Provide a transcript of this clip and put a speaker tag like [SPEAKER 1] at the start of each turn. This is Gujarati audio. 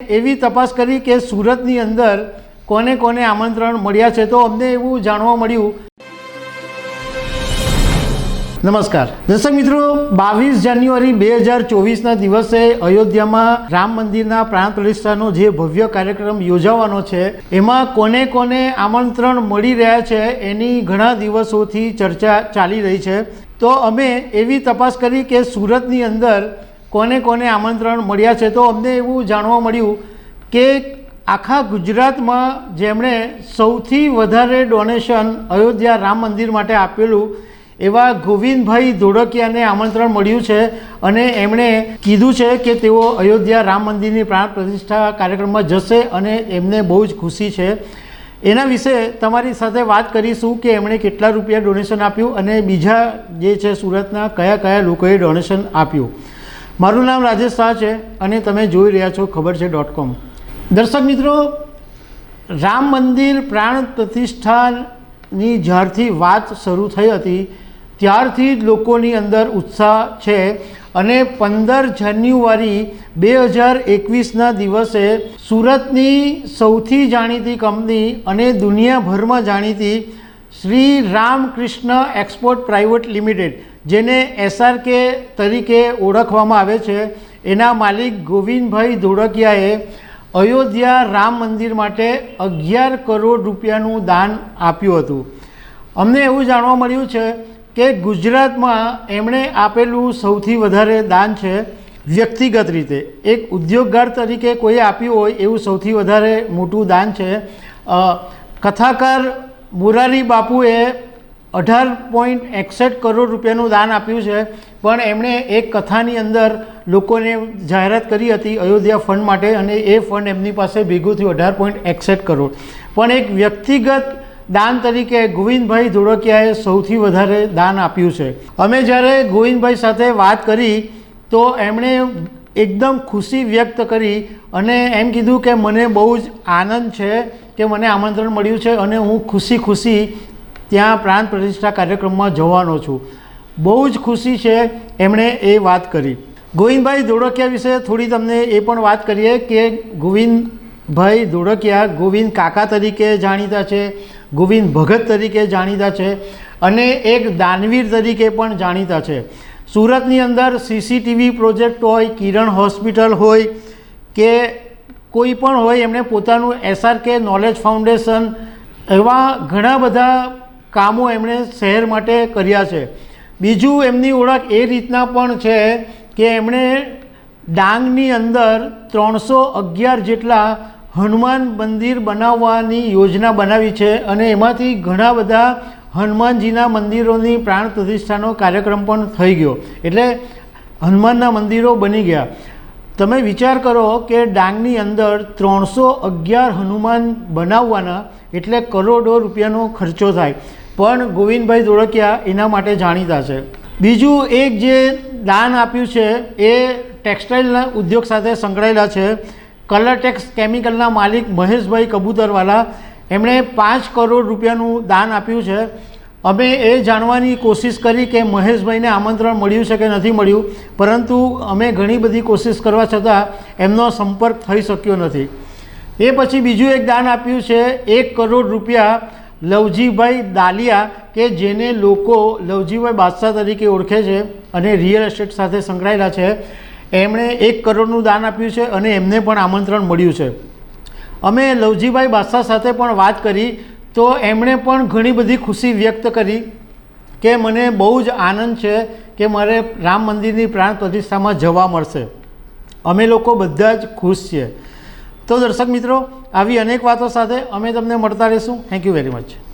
[SPEAKER 1] એવી તપાસ કરી કે સુરતની અંદર કોને કોને આમંત્રણ મળ્યા છે તો અમને એવું જાણવા મળ્યું. નમસ્કાર. દર્શક મિત્રો, બાવીસ જાન્યુઆરી બે હજાર ચોવીસના દિવસે અયોધ્યામાં રામ મંદિરના પ્રાણ પ્રતિષ્ઠાનો જે ભવ્ય કાર્યક્રમ યોજાવાનો છે, એમાં કોને કોને આમંત્રણ મળી રહ્યા છે એની ઘણા દિવસોથી ચર્ચા ચાલી રહી છે. તો અમે એવી તપાસ કરી કે સુરતની અંદર કોને કોને આમંત્રણ મળ્યા છે તો અમને એવું જાણવા મળ્યું કે આખા ગુજરાતમાં જેમણે સૌથી વધારે ડોનેશન અયોધ્યા રામ મંદિર માટે આપેલું એવા ગોવિંદભાઈ ધોળકિયાને આમંત્રણ મળ્યું છે અને એમણે કીધું છે કે તેઓ અયોધ્યા રામ મંદિરની પ્રાણ પ્રતિષ્ઠા કાર્યક્રમમાં જશે અને એમને બહુ જ ખુશી છે. એના વિશે તમારી સાથે વાત કરીશું કે એમણે કેટલા રૂપિયા ડોનેશન આપ્યું અને બીજા જે છે સુરતના કયા કયા લોકોએ ડોનેશન આપ્યું. મારું નામ રાજેશ શાહ છે અને તમે જોઈ રહ્યા છો ખબર છે ડોટ કોમ દર્શક મિત્રો, રામ મંદિર પ્રાણ પ્રતિષ્ઠાની જ્યારથી વાત શરૂ થઈ હતી, ત્યારથી જ લોકોની અંદર ઉત્સાહ છે અને પંદર જાન્યુઆરી બે હજાર એકવીસના દિવસે સુરતની સૌથી જાણીતી કંપની અને દુનિયાભરમાં જાણીતી Shri Ramkrishna export private limited, જેને એસઆરકે તરીકે ઓળખવામાં આવે છે. એના માલિક ગોવિંદભાઈ ધોળકિયાએ અયોધ્યા રામ મંદિર માટે અગિયાર કરોડ રૂપિયાનું દાન આપ્યું હતું. અમને એવું જાણવા મળ્યું છે કે ગુજરાતમાં એમણે આપેલું સૌથી વધારે દાન છે વ્યક્તિગત રીતે. એક ઉદ્યોગગાર તરીકે કોઈએ આપ્યું હોય એવું સૌથી વધારે મોટું દાન છે. કથાકાર મુરારી બાપુએ અઢાર પોઈન્ટ એકસઠ કરોડ રૂપિયાનું દાન આપ્યું છે. પણ એમણે એક કથાની અંદર લોકોને જાહેરાત કરી હતી અયોધ્યા ફંડ માટે અને એ ફંડ એમની પાસે ભેગું થયું, અઢાર પોઈન્ટ એકસઠ કરોડ. પણ એક વ્યક્તિગત દાન તરીકે ગોવિંદભાઈ ધોળકિયાએ સૌથી વધારે દાન આપ્યું છે. અમે જ્યારે ગોવિંદભાઈ સાથે વાત કરી, તો એમણે એકદમ ખુશી વ્યક્ત કરી અને એમ કીધું કે મને બહુ જ આનંદ છે કે મને આમંત્રણ મળ્યું છે અને હું ખુશી ખુશી ત્યાં પ્રાણ પ્રતિષ્ઠા કાર્યક્રમમાં જવાનો છું. બહુ જ ખુશી છે એમણે એ વાત કરી. ગોવિંદભાઈ ધોળકિયા વિશે થોડી તમને એ પણ વાત કરીએ કે ગોવિંદભાઈ ધોળકિયા ગોવિંદ કાકા તરીકે જાણીતા છે, ગોવિંદ ભગત તરીકે જાણીતા છે અને એક દાનવીર તરીકે પણ જાણીતા છે. સુરતની અંદર સીસીટીવી પ્રોજેક્ટ હોય, કિરણ હોસ્પિટલ હોય કે કોઈ પણ હોય, એમણે પોતાનું એસઆરકે નોલેજ ફાઉન્ડેશન એવા ઘણા બધા કામો એમણે શહેર માટે કર્યા છે. બીજું એમની ઓળખ એ રીતના પણ છે કે એમણે ડાંગની અંદર ત્રણસો અગિયાર જેટલા હનુમાન મંદિર બનાવવાની યોજના બનાવી છે અને એમાંથી ઘણા બધા હનુમાનજીના મંદિરોની પ્રાણ પ્રતિષ્ઠાનો કાર્યક્રમ પણ થઈ ગયો. એટલે હનુમાનના મંદિરો બની ગયા. તમે વિચાર કરો કે ડાંગની અંદર ત્રણસો અગિયાર હનુમાન બનાવવાના એટલે કરોડો રૂપિયાનો ખર્ચો થાય. પણ ગોવિંદભાઈ ધોળકિયા એના માટે જાણીતા છે. બીજું એક જે દાન આપ્યું છે એ ટેક્સટાઇલના ઉદ્યોગ સાથે સંકળાયેલા છે. કલરટેક્સ કેમિકલના માલિક મહેશભાઈ કબૂતરવાલા. એમણે પાંચ કરોડ રૂપિયાનું દાન આપ્યું છે. અમે એ જાણવાની કોશિશ કરી કે મહેશભાઈને આમંત્રણ મળ્યું છે કે નથી મળ્યું, પરંતુ અમે ઘણી બધી કોશિશ કરવા છતાં એમનો સંપર્ક થઈ શક્યો નથી. એ પછી બીજું એક દાન આપ્યું છે, એક કરોડ રૂપિયા લવજીભાઈ દાલિયા, કે જેને લોકો લવજીભાઈ બાદશાહ તરીકે ઓળખે છે અને રિયલ એસ્ટેટ સાથે સંકળાયેલા છે. એમણે એક કરોડનું દાન આપ્યું છે અને એમને પણ આમંત્રણ મળ્યું છે. અમે લવજીભાઈ બાદશાહ સાથે પણ વાત કરી, તો એમણે પણ ઘણી બધી ખુશી વ્યક્ત કરી કે મને બહુ જ આનંદ છે કે મારે રામ મંદિરની પ્રાણ પ્રતિષ્ઠામાં જવા મળશે. અમે લોકો બધા જ ખુશ છીએ. તો દર્શક મિત્રો, આવી અનેક વાતો સાથે અમે તમને મળતા રહીશું. Thank you very much